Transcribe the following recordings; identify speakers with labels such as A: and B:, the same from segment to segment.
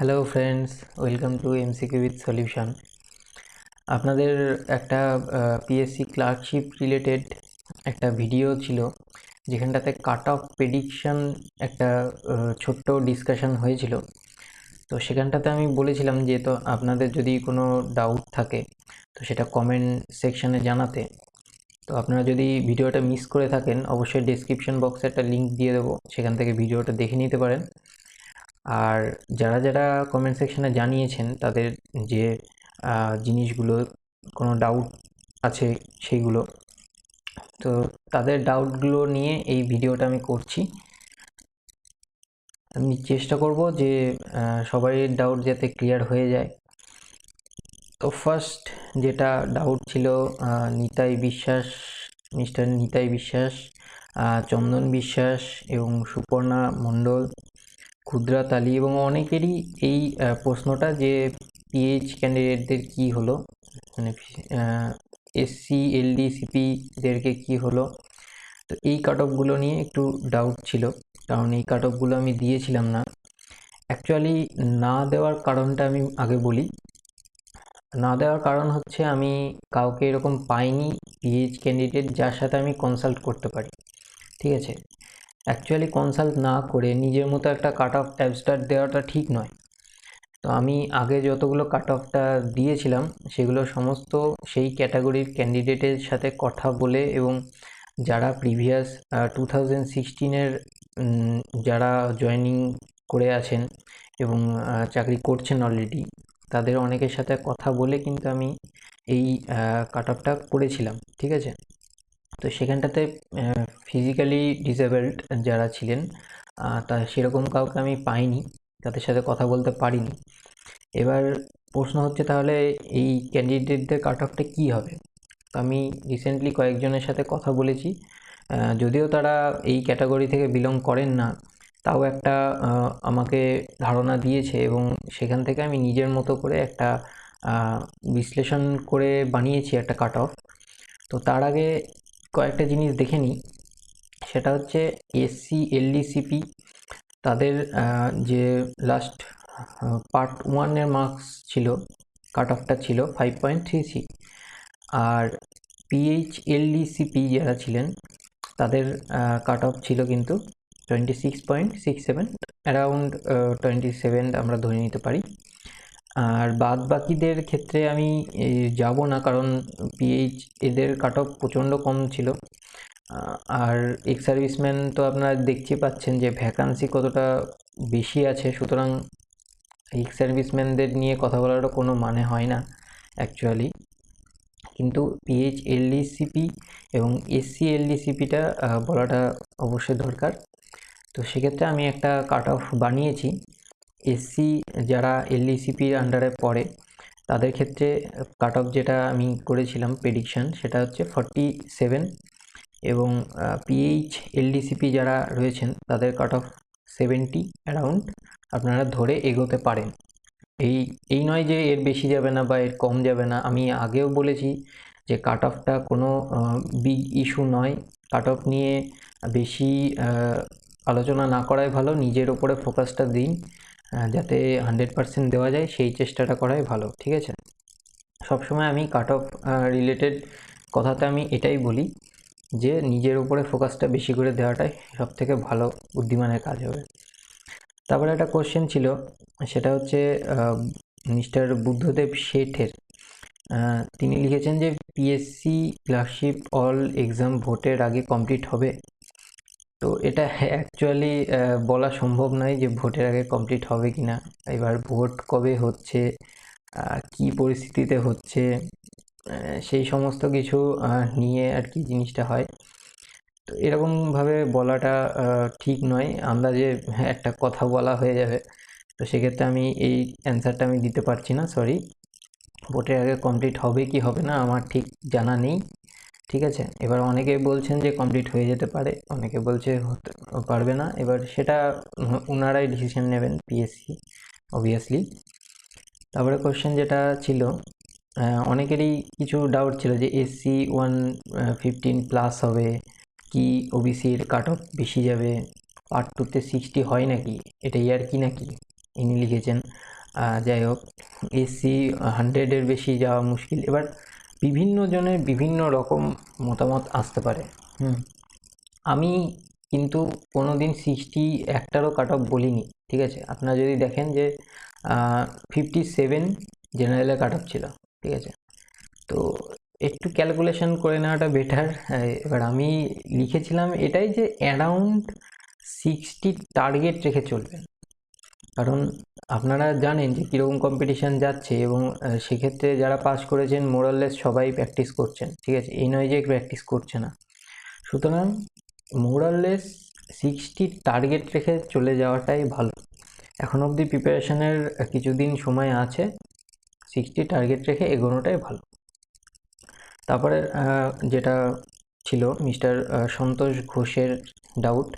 A: Hello friends welcome to MCQ with solution আপনাদের একটা PSC clerkship related একটা video ছিল, যেখানটাতে কাট অফ প্রেডিকশন একটা ছোট্ট ডিসকাশন হয়েছিল। তো সেখানটাতে আমি বলেছিলাম যে, তো আপনাদের যদি কোনো ডাউট থাকে, তো সেটা কমেন্ট সেকশানে জানাতে। তো আপনারা যদি ভিডিওটা মিস করে থাকেন, অবশ্যই ডেসক্রিপশন বক্সে একটা লিংক দিয়ে দেবো। সেখান থেকে ভিডিওটা দেখে নিতে পারেন। আর যারা যারা কমেন্ট সেকশনে জানিয়েছেন তাদের যে জিনিসগুলো কোনো ডাউট আছে সেইগুলো তো তাদের ডাউটগুলো নিয়ে এই ভিডিওটা আমি করছি। আমি চেষ্টা করব যে আহ, সবারই ডাউট যাতে ক্লিয়ার হয়ে যায়। তো ফার্স্ট যেটা ডাউট ছিল নিতাই বিশ্বাস মিস্টার নিতাই বিশ্বাস চন্দন বিশ্বাস এবং সুপর্ণা মণ্ডল ক্ষুদ্রা তালি এবং অনেকেরই এই প্রশ্নটা যে পিএইচ ক্যান্ডিডেটদের কি হলো? মানে এসসি এলডি সিপিদেরকে কি হলো? তো এই কাট অফগুলো নিয়ে একটু ডাউট ছিল, কারণ এই কাট অফগুলো আমি দিয়েছিলাম না। অ্যাকচুয়ালি না দেওয়ার কারণটা আমি আগে বলি। না দেওয়ার কারণ হচ্ছে আমি কাউকে এরকম পাইনি পিএইচ ক্যান্ডিডেট যার সাথে আমি কনসাল্ট করতে পারি। ঠিক আছে? অ্যাকচুয়ালি কনসাল্ট না করে নিজের মতো একটা কাট অফ অ্যাবস্ট্রাক্ট দেওয়াটা ঠিক নয়। তো আমি আগে যতগুলো কাট অফটা দিয়েছিলাম, সেগুলো সমস্ত সেই ক্যাটাগরির ক্যান্ডিডেটের সাথে কথা বলে এবং যারা প্রিভিয়াস টু থাউজেন্ড সিক্সটিনের যারা জয়েনিং করে আছেন এবং চাকরি করছেন অলরেডি তাদের অনেকের সাথে কথা বলে কিন্তু আমি এই কাট অফটা করেছিলাম, ঠিক আছে? তো সেখানটাতে ফিজিক্যালি ডিসেবলড যারা ছিলেন তা সেরকম কাউকে আমি পাইনি, তাদের সাথে কথা বলতে পারিনি। এবার প্রশ্ন হচ্ছে তাহলে, এই ক্যান্ডিডেটদের কাট অফটা কী হবে? আমি রিসেন্টলি কয়েকজনের সাথে কথা বলেছি যদিও তারা এই ক্যাটাগরি থেকে বিলং করেন না, তাও একটা আমাকে ধারণা দিয়েছে এবং সেখান থেকে আমি নিজের মতো করে একটা বিশ্লেষণ করে বানিয়েছি একটা কাট অফ তো তার আগে কয়েকটা জিনিস দেখে নিই। সেটা হচ্ছে এসসি এলডি সিপি তাদের যে লাস্ট পার্ট ওয়ানের মার্কস ছিল কাট অফটা ছিল ফাইভ পয়েন্ট থ্রি সি আর পিএইচ এলডি সিপি যারা ছিলেন, তাদের কাট অফ ছিল কিন্তু twenty six point six seven around twenty seven আমরা ধরে নিতে পারি। আর বাদ বাকিদের ক্ষেত্রে আমি যাব না কারণ পিএইচ এদের কাট অফ প্রচণ্ড কম ছিল। আর এক্স সার্ভিসম্যান তো আপনারা দেখতে পাচ্ছেন যে ভ্যাকান্সি কতটা বেশি আছে। সুতরাং এক্স সার্ভিসম্যানদের নিয়ে কথা বলারও কোনো মানে হয় না অ্যাকচুয়ালি কিন্তু পিএইচ এলডিসিপি এবং এসসি এলডিসিপিটা বলাটা অবশ্যই দরকার। তো সেক্ষেত্রে আমি একটা কাট অফ বানিয়েছি। এসসি যারা এলডিসিপির আন্ডারে পড়ে, তাদের ক্ষেত্রে কাট অফ যেটা আমি করেছিলাম প্রেডিকশন সেটা হচ্ছে ফর্টি সেভেন এবং পিএইচ এলডিসিপি যারা রয়েছেন, তাদের কাট অফ সেভেন্টি অ্যারাউন্ড আপনারা ধরে এগোতে পারেন। এই এই নয় যে এর বেশি যাবে না বা এর কম যাবে না, আমি আগেও বলেছি যে কাট অফটা কোনো বিগ ইস্যু নয়। কাট অফ নিয়ে বেশি আলোচনা না করাই ভালো, নিজের ওপরে ফোকাসটা দিন। যাতে হান্ড্রেড পার্সেন্ট দেওয়া যায়, সেই চেষ্টাটা করাই ভালো, ঠিক আছে? সবসময় আমি কাট অফ রিলেটেড কথাতে আমি এটাই বলি যে, নিজের উপরে ফোকাসটা বেশি করে দেওয়াটাই সব থেকে ভালো বুদ্ধিমানের কাজ হবে। তারপরে একটা কোশ্চেন ছিল, সেটা হচ্ছে মিস্টার বুদ্ধদেব শেঠের। তিনি লিখেছেন যে পিএসসি ক্লার্কশিপ অল এক্সাম ভোটের আগে কমপ্লিট হবে। তো এটা অ্যাকচুয়ালি বলা সম্ভব নয় যে ভোটের আগে কমপ্লিট হবে কি না এবার ভোট কবে হচ্ছে কি পরিস্থিতিতে হচ্ছে সেই সমস্ত কিছু নিয়ে আর কি জিনিসটা হয়। তো এরকমভাবে বলাটা ঠিক নয়। আন্দাজে একটা কথা বলা হয়ে যাবে, তো সেক্ষেত্রে আমি এই অ্যান্সারটা আমি দিতে পারছি না সরি ভোটের আগে কমপ্লিট হবে কি হবে না, আমার ঠিক জানা নেই। ঠিক আছে? এবার অনেকে বলছেন যে কমপ্লিট হয়ে যেতে পারে, অনেকে বলছে পারবে না। এবার সেটা ওনারাই ডিসিশন নেবেন পিএসসি অবভিয়াসলি তারপরে কোশ্চেন যেটা ছিল অনেকেরই কিছু ডাউট ছিল যে এসসি ওয়ান ফিফটিন প্লাস হবে, কি ওবিসির কাট অফ বেশি যাবে? পার্ট টুতে সিক্সটি হয় নাকি? এটা ইয়ার কি নাকি? ইনি লিখেছেন। যাই হোক এসসি হান্ড্রেডের বেশি যাওয়া মুশকিল। এবার বিভিন্ন জনের বিভিন্ন রকম মতামত আসতে পারে। হুম। আমি কিন্তু কোনো দিন সিক্সটি একটারও কাট অফ বলিনি ঠিক আছে? আপনারা যদি দেখেন যে ফিফটি সেভেন জেনারেলে কাট অফ ছিল ঠিক আছে? তো একটু ক্যালকুলেশন করে নেওয়াটা বেটার এবার আমি লিখেছিলাম এটাই যে অ্যারাউন্ড সিক্সটি টার্গেট রেখে চলবেন। কারণ আপনারা জানেন যে কীরকম কম্পিটিশান যাচ্ছে এবং সেক্ষেত্রে যারা পাস করেছেন মোরাললেস সবাই প্র্যাকটিস করছেন, ঠিক আছে? এই নয় যে প্র্যাকটিস করছে না। সুতরাং মোরাললেস সিক্সটি টার্গেট রেখে চলে যাওয়াটাই ভালো। এখন অবধি প্রিপারেশনের কিছুদিন সময় আছে সিক্সটি টার্গেট রেখে এগোনোটাই ভালো। তারপরে যেটা ছিল মিস্টার সন্তোষ ঘোষের ডাউট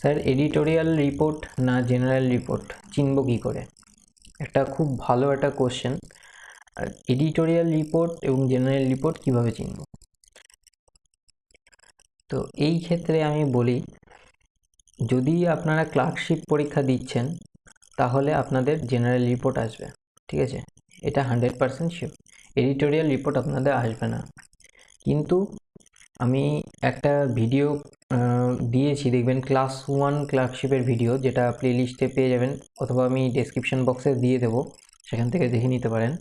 A: স্যার এডিটোরিয়াল রিপোর্ট না জেনারেল রিপোর্ট চিনব কী করে? একটা খুব ভালো একটা কোশ্চেন এডিটোরিয়াল রিপোর্ট এবং জেনারেল রিপোর্ট কীভাবে চিনব? তো এই ক্ষেত্রে আমি বলি, যদি আপনারা ক্লার্কশিপ পরীক্ষা দিচ্ছেন, তাহলে আপনাদের জেনারেল রিপোর্ট আসবে, ঠিক আছে? এটা hundred percent sure editorial report আপনাদের আসবে না। কিন্তু আমি একটা ভিডিও দিয়েছি। দেখবেন ক্লাস ওয়ান ক্লার্কশিপের ভিডিও যেটা প্লেলিস্টে পেয়ে যাবেন অথবা আমি ডেসক্রিপশন বক্সে দিয়ে দেবো সেখান থেকে দেখে নিতে পারেন।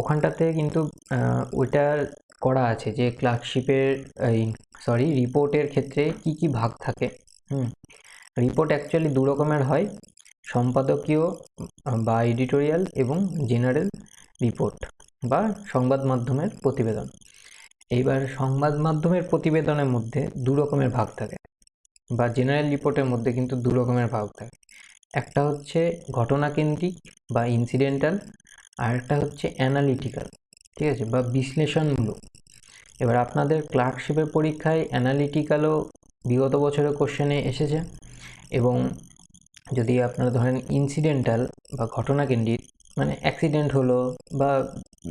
A: ওখানটাতে কিন্তু আহ, ওইটা করা আছে যে ক্লার্কশিপের এই সরি রিপোর্টের ক্ষেত্রে কি কি ভাগ থাকে হুম? রিপোর্ট অ্যাকচুয়ালি দু রকমের হয় সম্পাদকীয় বা এডিটোরিয়াল এবং জেনারেল রিপোর্ট বা সংবাদ মাধ্যমের প্রতিবেদন। এইবার সংবাদ মাধ্যমের প্রতিবেদনের মধ্যে দু রকমের ভাগ থাকে বা জেনারেল রিপোর্টের মধ্যে কিন্তু দু রকমের ভাগ থাকে। একটা হচ্ছে ঘটনাকেন্দ্রিক বা ইনসিডেন্টাল আর একটা হচ্ছে অ্যানালিটিক্যাল ঠিক আছে? বা বিশ্লেষণমূলক। এবার আপনাদের ক্লার্কশিপের পরীক্ষায় অ্যানালিটিক্যালও বিগত বছরের কোশ্চেনে এসেছে এবং যদি আপনারা ধরেন ইনসিডেন্টাল বা ঘটনাকেন্দ্রিক মানে অ্যাক্সিডেন্ট হলো বা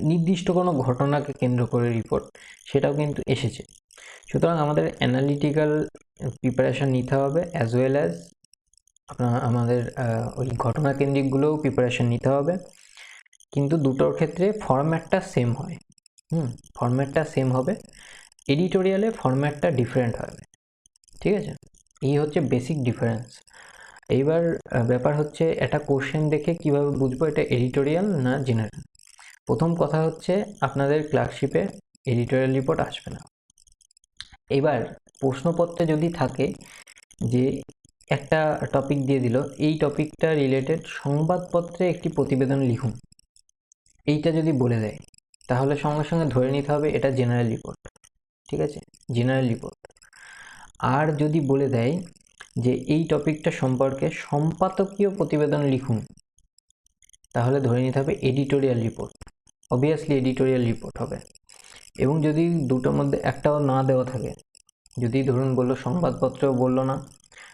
A: নির্দিষ্ট কোনো ঘটনাকে কেন্দ্র করে রিপোর্ট সেটাও কিন্তু এসেছে। সুতরাং আমাদের অ্যানালিটিক্যাল প্রিপারেশান নিতে হবে অ্যাজ ওয়েল অ্যাজ আপনার আমাদের ওই ঘটনাকেন্দ্রিকগুলোও প্রিপারেশান নিতে হবে। কিন্তু দুটোর ক্ষেত্রে ফরম্যাটটা সেম হয়। হুম ফরম্যাটটা সেম হবে। এডিটোরিয়ালে ফরম্যাটটা ডিফারেন্ট হবে। ঠিক আছে? এই হচ্ছে বেসিক ডিফারেন্স এইবার ব্যাপার হচ্ছে একটা কোশ্চেন দেখে কীভাবে বুঝব এটা এডিটোরিয়াল না জেনারেল প্রথম কথা হচ্ছে আপনাদের ক্লার্কশিপে এডিটোরিয়াল রিপোর্ট আসবে না। এবার প্রশ্নপত্রে যদি থাকে যে একটা টপিক দিয়ে দিল, এই টপিকটা রিলেটেড সংবাদপত্রে একটি প্রতিবেদন লিখুন। এইটা যদি বলে দেয়, তাহলে সঙ্গে সঙ্গে ধরে নিতে হবে এটা জেনারেল রিপোর্ট ঠিক আছে? জেনারেল রিপোর্ট আর যদি বলে দেয় যে এই টপিকটা সম্পর্কে সম্পাদকীয় প্রতিবেদন লিখুন। তাহলে ধরে নিতে হবে editorial report. Obviously editorial report হবে। এবং যদি দুটোর মধ্যে একটাও না দেওয়া থাকে, যদি ধরুন বলল সংবাদপত্রেও বলল না,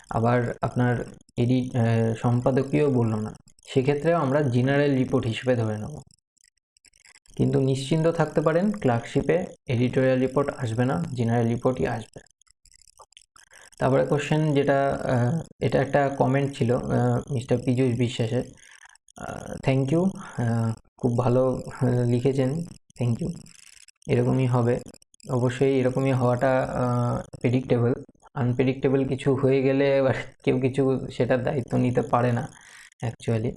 A: আবার আপনার এডি সম্পাদকীয় বলল না, সেক্ষেত্রেও আমরা জেনারেল রিপোর্ট হিসেবে ধরে নেব। কিন্তু নিশ্চিন্ত থাকতে পারেন, ক্লার্কশিপে এডিটোরিয়াল রিপোর্ট আসবে না, জেনারেল রিপোর্টই আসবে। তারপরে কোশ্চেন যেটা এটা একটা কমেন্ট ছিল মিস্টার পীযূষ বিশ্বাসের। থ্যাংক ইউ খুব ভালো লিখেছেন থ্যাংক ইউ এরকমই হবে। অবশ্যই এরকমই হওয়াটা প্রেডিক্টেবল আনপ্রেডিক্টেবল কিছু হয়ে গেলে কেউ কিছু সেটার দায়িত্ব নিতে পারে না অ্যাকচুয়ালি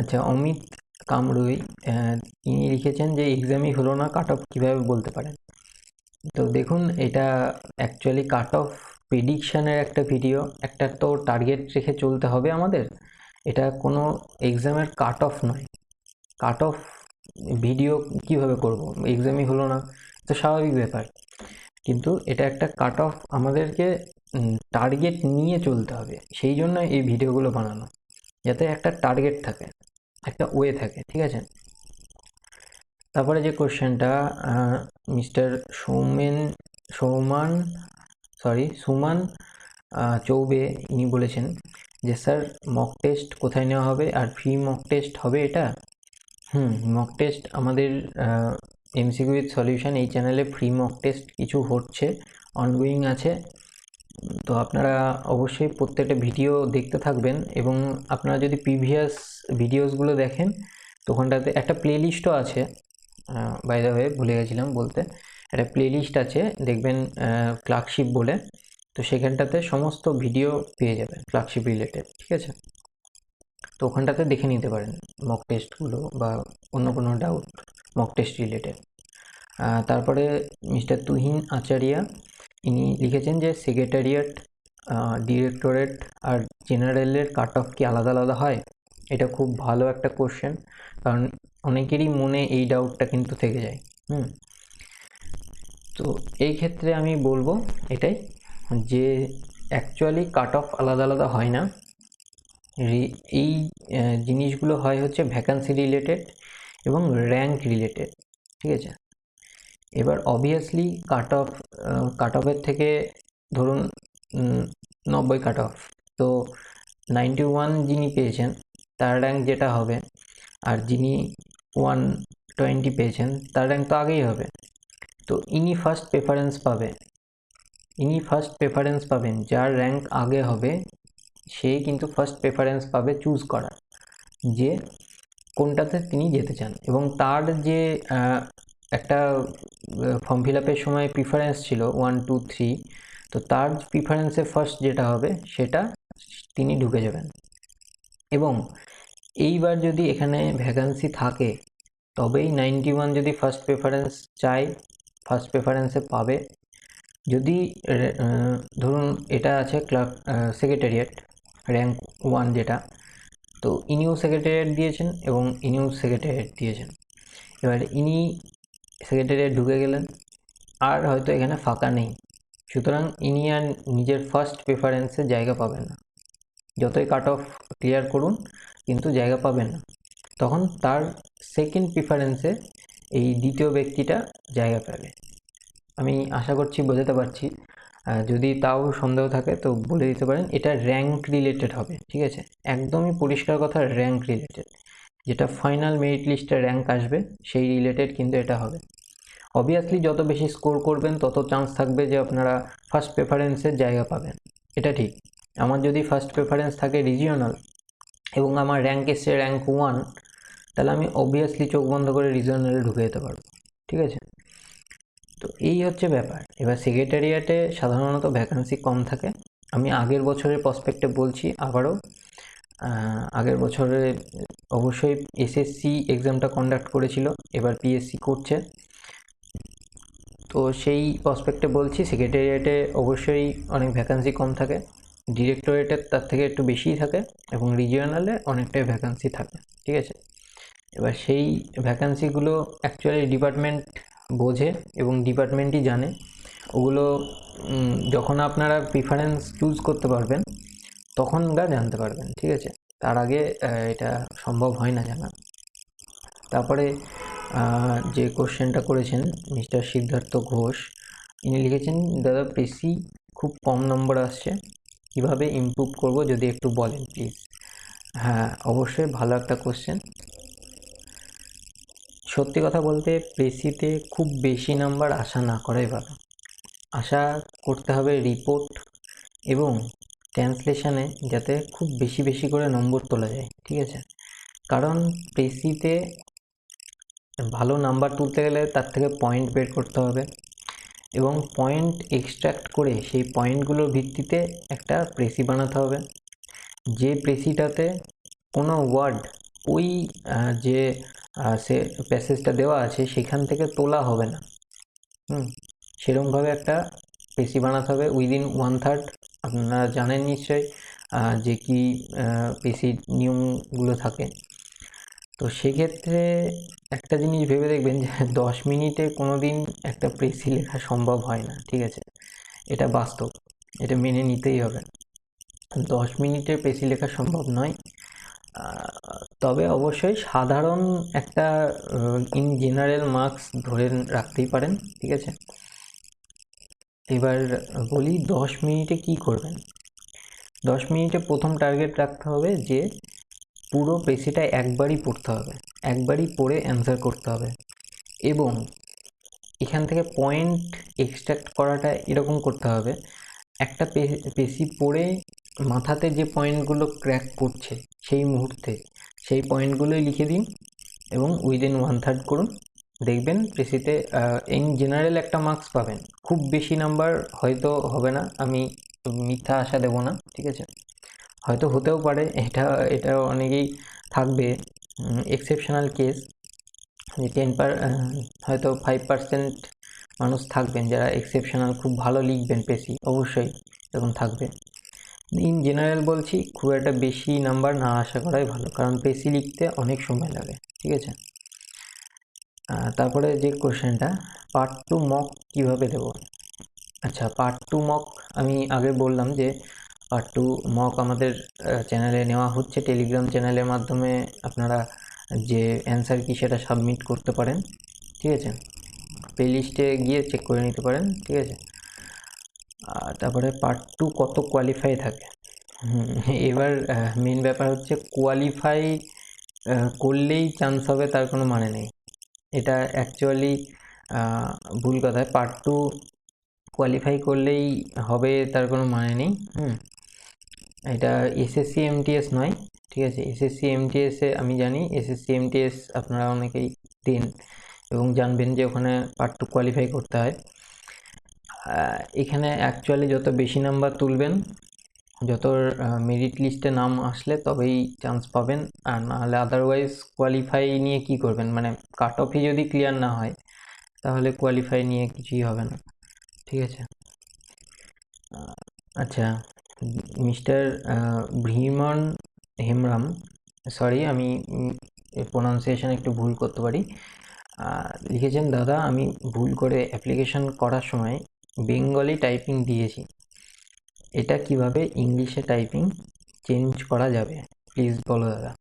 A: আচ্ছা অমিত কামরুই তিনি লিখেছেন যে এক্সামই হলো না কাট অফ কীভাবে বলতে পারেন? তো দেখুন এটা অ্যাকচুয়ালি কাট অফ প্রেডিকশানের একটা ভিডিও একটা তো টার্গেট রেখে চলতে হবে আমাদের। এটা কোনো এক্সামের কাট অফ নয়। কাট অফ ভিডিও কীভাবে করব? এক্সামই হলো না। তো স্বাভাবিক ব্যাপার। কিন্তু এটা একটা কাট অফ আমাদেরকে টার্গেট নিয়ে চলতে হবে। সেই জন্য এই ভিডিওগুলো বানানো। যাতে একটা টার্গেট থাকে একটা ওয়ে থাকে ঠিক আছে? তারপরে যে কোশ্চেনটা মিস্টার সৌমেন, সৌমান সরি সুমান চৌবে, ইনি বলেছেন যে, স্যার মক টেস্ট কোথায় নেওয়া হবে? আর ফ্রি মক টেস্ট হবে এটা? হুম মক টেস্ট আমাদের এমসিকিউ উইথ সলিউশন এই চ্যানেলে ফ্রি মক টেস্ট কিছু হচ্ছে অনগোয়িং আছে। তো আপনারা অবশ্যই প্রত্যেকটা ভিডিও দেখতে থাকবেন এবং আপনারা যদি প্রিভিয়াস ভিডিওসগুলো দেখেন তো ওখানটাতে একটা প্লেলিস্টও আছে। বাই দ্য ওয়ে ভুলে গেছিলাম বলতে। একটা প্লেলিস্ট আছে, দেখবেন ক্লার্কশিপ বলে। তো সেখানটাতে সমস্ত ভিডিও পেয়ে যাবেন ক্লার্কশিপ রিলেটেড ঠিক আছে? তো ওখানটাতে দেখে নিতে পারেন মক টেস্টগুলো বা অন্য কোনো ডাউট মক টেস্ট রিলেটেড তারপরে মিস্টার তুহিন আচারিয়া, ইনি লিখেছেন যে সেক্রেটারিয়েট ডিরেক্টরেট আর জেনারেলের কাট অফ কি আলাদা আলাদা হয়? এটা খুব ভালো একটা কোশ্চেন কারণ অনেকেরই মনে এই ডাউটটা কিন্তু থেকে যায়, হুম? তো এই ক্ষেত্রে আমি বলব এটাই যে অ্যাকচুয়ালি কাট অফ আলাদা আলাদা হয় না। এই জিনিসগুলো হয় হচ্ছে ভ্যাকান্সি রিলেটেড এবং র্যাঙ্ক রিলেটেড ঠিক আছে? এবার অবভিয়াসলি কাট অফ কাট অফের থেকে ধরুন নব্বই কাট অফ তো নাইনটি ওয়ান যিনি পেয়েছেন, তার র্যাঙ্ক যেটা হবে, আর যিনি ওয়ান টোয়েন্টি পেয়েছেন, তার র্যাঙ্ক তো আগেই হবে। তো ইনি ফার্স্ট প্রেফারেন্স পাবে। ইনি ফার্স্ট প্রেফারেন্স পাবেন, যার র্যাঙ্ক আগে হবে, সে কিন্তু ফার্স্ট প্রেফারেন্স পাবে চুজ করার। যে কোনটাতে তিনি যেতে চান। এবং তার যে একটা ফর্ম ফিল আপের সময় প্রিফারেন্স ছিল ওয়ান টু থ্রি তো তার প্রিফারেন্সে ফার্স্ট যেটা হবে, সেটা তিনি ঢুকে যাবেন। এবং এইবার যদি এখানে ভ্যাকান্সি থাকে, তবেই নাইনটি ওয়ান যদি ফার্স্ট প্রেফারেন্স চায় ফার্স্ট প্রেফারেন্সে পাবে। যদি ধরুন এটা আছে ক্লার্ক সেক্রেটারিয়েট র্যাঙ্ক ওয়ান যেটা, তো ইনিও সেক্রেটারিয়েট দিয়েছেন এবং ইনিও সেক্রেটারিয়েট দিয়েছেন। এবার ইনি সেক্রেটারিয়েট ঢুকে গেলেন, আর হয়তো এখানে ফাঁকা নেই। সুতরাং ইনি আর নিজের ফার্স্ট প্রেফারেন্সে জায়গা পাবেন না। যতই কাট অফ ক্লিয়ার করুন কিন্তু জায়গা পাবেন না। তখন তার সেকেন্ড প্রিফারেন্সে এই দ্বিতীয় ব্যক্তিটা জায়গা পাবে। আমি আশা করছি বোঝাতে পারছি। যদি তাও সন্দেহ থাকে তো বলে দিতে পারেন, এটা র্যাঙ্ক রিলেটেড হবে, ঠিক আছে? একদমই পরিষ্কার কথা র্যাঙ্ক রিলেটেড যেটা ফাইনাল মেরিট লিস্টে র্যাঙ্ক আসবে, সেই রিলেটেড কিন্তু এটা হবে। অবভিয়াসলি যত বেশি স্কোর করবেন, তত চান্স থাকবে যে আপনারা ফার্স্ট প্রেফারেন্সের জায়গা পাবেন। এটা ঠিক। আমার যদি ফার্স্ট প্রেফারেন্স থাকে রিজিওনাল এবং আমার র্যাঙ্ক এসছে র্যাঙ্ক ওয়ান তাহলে আমি অবভিয়াসলি চোখ বন্ধ করে রিজিওনালে ঢুকে যেতে পারব, ঠিক আছে? তো এই হচ্ছে ব্যাপার। এবার সেক্রেটারিয়েটে সাধারণত ভ্যাকান্সি কম থাকে। আমি আগের বছরের প্রসপেক্টে বলছি আবারও। আগের বছরে অবশ্যই এসএসসি এক্সামটা কন্ডাক্ট করেছিল, এবার পিএসসি করছে। তো সেই প্রসপেক্টে বলছি সেক্রেটারিয়েটে অবশ্যই অনেক ভ্যাকান্সি কম থাকে। ডিরেক্টরেটের তার থেকে একটু বেশিই থাকে এবং রিজিওনালে অনেকটাই ভ্যাকান্সি থাকে, ঠিক আছে? এবার সেই ভ্যাকান্সিগুলো অ্যাকচুয়ালি ডিপার্টমেন্ট বোঝে এবং ডিপার্টমেন্টই জানে। ওগুলো যখন আপনারা প্রিফারেন্স চুজ করতে পারবেন, তখন গা জানতে পারবেন, ঠিক আছে? তার আগে এটা সম্ভব হয় না জানা তারপরে যে কোশ্চেনটা করেছেন মিস্টার সিদ্ধার্থ ঘোষ, ইনি লিখেছেন, দাদা প্রেসি খুব কম নম্বর আসছে। কীভাবে ইমপ্রুভ করব যদি একটু বলেন প্লিজ হ্যাঁ অবশ্যই ভালো একটা কোশ্চেন সত্যি কথা বলতে প্রেসিতে খুব বেশি নাম্বার আশা না করাই ভালো। আশা করতে হবে রিপোর্ট এবং ট্রান্সলেশনে যাতে খুব বেশি বেশি করে নম্বর তোলা যায়, ঠিক আছে? কারণ প্রেসিতে ভালো নাম্বার তুলতে গেলে তার থেকে পয়েন্ট বের করতে হবে। এবং পয়েন্ট এক্সট্রাক্ট করে সেই পয়েন্টগুলোর ভিত্তিতে একটা প্রেসি বানাতে হবে। যে প্রেসিটাতে কোনো ওয়ার্ড ওই যে সে প্যাসেজটা দেওয়া আছে সেখান থেকে তোলা হবে না। হুম, সেরকমভাবে একটা পেসি বানাতে হবে। উইদিন ওয়ান থার্ড আপনারা জানেন নিশ্চয়ই যে কি পেসির নিয়মগুলো থাকে। তো সেক্ষেত্রে একটা জিনিস ভেবে দেখবেন যে দশ মিনিটে কোনো দিন একটা প্রেসি লেখা সম্ভব হয় না, ঠিক আছে? এটা বাস্তব, এটা মেনে নিতেই হবে দশ মিনিটে পেসি লেখা সম্ভব নয়। তবে অবশ্যই সাধারণ একটা ইন জেনারেল মার্কস ধরে রাখতেই পারেন, ঠিক আছে? এবার বলি দশ মিনিটে কি করবেন? দশ মিনিটে প্রথম টার্গেট রাখতে হবে যে পুরো পেসিটা একবারই পড়তে হবে, একবারই পড়ে অ্যান্সার করতে হবে। এবং এখান থেকে পয়েন্ট এক্সট্রাক্ট করাটা এরকম করতে হবে, একটা পেসি পড়ে মাথাতে যে পয়েন্টগুলো ক্র্যাক করছে, সেই মুহূর্তে সেই পয়েন্টগুলোই লিখে দিন এবং উইদিন ওয়ান থার্ড করুন। দেখবেন পেসিতে ইন জেনারেল একটা মার্কস পাবেন। খুব বেশি নাম্বার হয়তো হবে না, আমি মিথ্যা আশা দেবো না, ঠিক আছে? হয়তো হতেও পারে, এটা এটা অনেকেই থাকবে। এক্সেপশনাল কেস যে টেন পার হয়তো ফাইভ পার্সেন্ট মানুষ থাকবেন, যারা এক্সেপশনাল খুব ভালো লিখবেন পেসি অবশ্যই এরকম থাকবে। ইন জেনারেল বলছি, খুব একটা বেশি নাম্বার না আশা করাই ভালো, কারণ পেসি লিখতে অনেক সময় লাগে, ঠিক আছে? তারপরে যে কোশ্চেনটা পার্ট টু মক কীভাবে দেব? আচ্ছা পার্ট টু মক আমি আগে বললাম যে পার্ট টু মক আমাদের চ্যানেলে নেওয়া হচ্ছে। টেলিগ্রাম চ্যানেলের মাধ্যমে আপনারা যে অ্যান্সার কি সেটা সাবমিট করতে পারেন, ঠিক আছে? প্লে লিস্টে গিয়ে চেক করে নিতে পারেন, ঠিক আছে? তারপরে পার্ট টু কত কোয়ালিফাই থাকে? এবার মেন ব্যাপার হচ্ছে কোয়ালিফাই করলেই চান্স হবে, তার কোনো মানে নেই। এটা অ্যাকচুয়ালি ভুল কথা। পার্ট টু কোয়ালিফাই করলেই হবে, তার কোনো মানে নেই। হুম। এটা এসএসসি এমটিএস নয়, ঠিক আছে? এসএসসি এমটিএসে আমি জানি এসএসসি এমটিএস আপনারা অনেকেই দেন এবং জানবেন যে ওখানে পার্ট টু কোয়ালিফাই করতে হয়। এখানে অ্যাকচুয়ালি যত বেশি নাম্বার তুলবেন, যত মেরিট লিস্টে নাম আসলে তবেই চান্স পাবেন। আর নাহলে আদারওয়াইজ কোয়ালিফাই নিয়ে কি করবেন? মানে কাট অফই যদি ক্লিয়ার না হয়, তাহলে কোয়ালিফাই নিয়ে কিছুই হবে না, ঠিক আছে? আচ্ছা। মিস্টার ভ্রিমন হেমরাম সরি আমি প্রোনাউন্সিয়েশন একটু ভুল করতে পারি। লিখেছেন, দাদা, আমি ভুল করে অ্যাপ্লিকেশন করার সময় বেঙ্গলি টাইপিং দিয়েছি। এটা কীভাবে ইংলিশে টাইপিং চেঞ্জ করা যাবে? প্লিজ বলো, দাদা।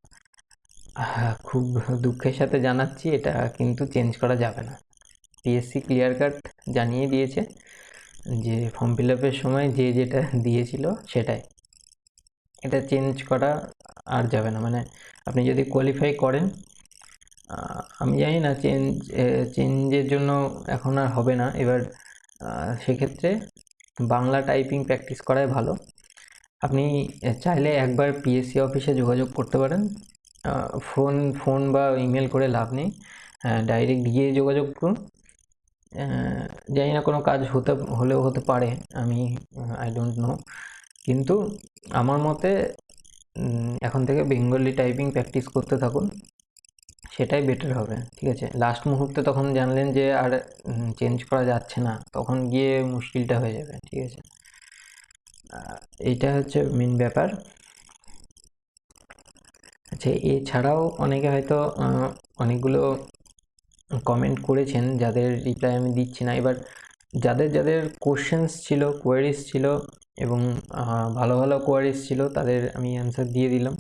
A: খুব দুঃখের সাথে জানাচ্ছি, এটা কিন্তু চেঞ্জ করা যাবে না। পিএসসি ক্লিয়ার কাট জানিয়ে দিয়েছে। যে ফর্ম ফিল আপের সময় যে যেটা দিয়েছিল সেটাই। এটা চেঞ্জ করা আর যাবে না। মানে আপনি যদি কোয়ালিফাই করেন আমি জানি না চেঞ্জ চেঞ্জের জন্য এখন আর হবে না। এবার সেক্ষেত্রে বাংলা টাইপিং প্র্যাকটিস করাই ভালো। আপনি চাইলে একবার পিএসসি অফিসে যোগাযোগ করতে পারেন। ফোন ফোন বা ইমেল করে লাভ নেই। ডাইরেক্ট গিয়ে যোগাযোগ করুন। জানি না কোনো কাজ হতে, হলেও হতে পারে, আমি আই ডোন্ট নো কিন্তু আমার মতে এখন থেকে বেঙ্গলি টাইপিং প্র্যাকটিস করতে থাকুন, সেটাই বেটার হবে, ঠিক আছে? লাস্ট মুহূর্তে তখন জানলেন যে আর চেঞ্জ করা যাচ্ছে না, তখন গিয়ে মুশকিলটা হয়ে যাবে, ঠিক আছে? এইটা হচ্ছে মেন ব্যাপার। আচ্ছা এছাড়াও অনেকে হয়তো অনেকগুলো কমেন্ট করেছেন, যাদের রিপ্লাই আমি দিচ্ছি না। এবার যাদের যাদের কোশ্চেন্স ছিল কোয়ারিজ ছিল এবং ভালো ভালো কোয়ারিজ ছিল, তাদের আমি অ্যান্সার দিয়ে দিলাম।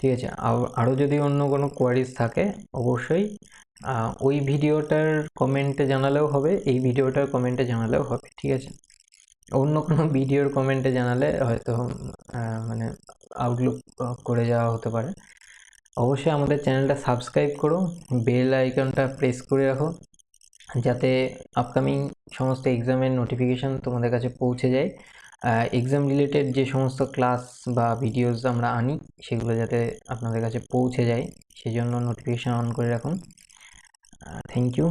A: ঠিক আছে? আরও যদি অন্য কোনো কোয়ারিজ থাকে, অবশ্যই ওই ভিডিওটার কমেন্টে জানালেও হবে, এই ভিডিওটার কমেন্টে জানালেও হবে। ঠিক আছে? অন্য কোনো ভিডিওর কমেন্টে জানালে হয়তো মানে আউটলুক করে যাওয়া হতে পারে। অবশ্যই আমাদের চ্যানেলটা সাবস্ক্রাইব করো, বেল আইকনটা প্রেস করে রাখো, যাতে আপকামিং সমস্ত এক্সামের নোটিফিকেশান তোমাদের কাছে পৌঁছে যায়। এক্সাম রিলেটেড যে সমস্ত ক্লাস বা ভিডিওস আমরা আনি, সেগুলো যাতে আপনাদের কাছে পৌঁছে যায়, সেজন্য নোটিফিকেশান অন করে রাখুন। Thank you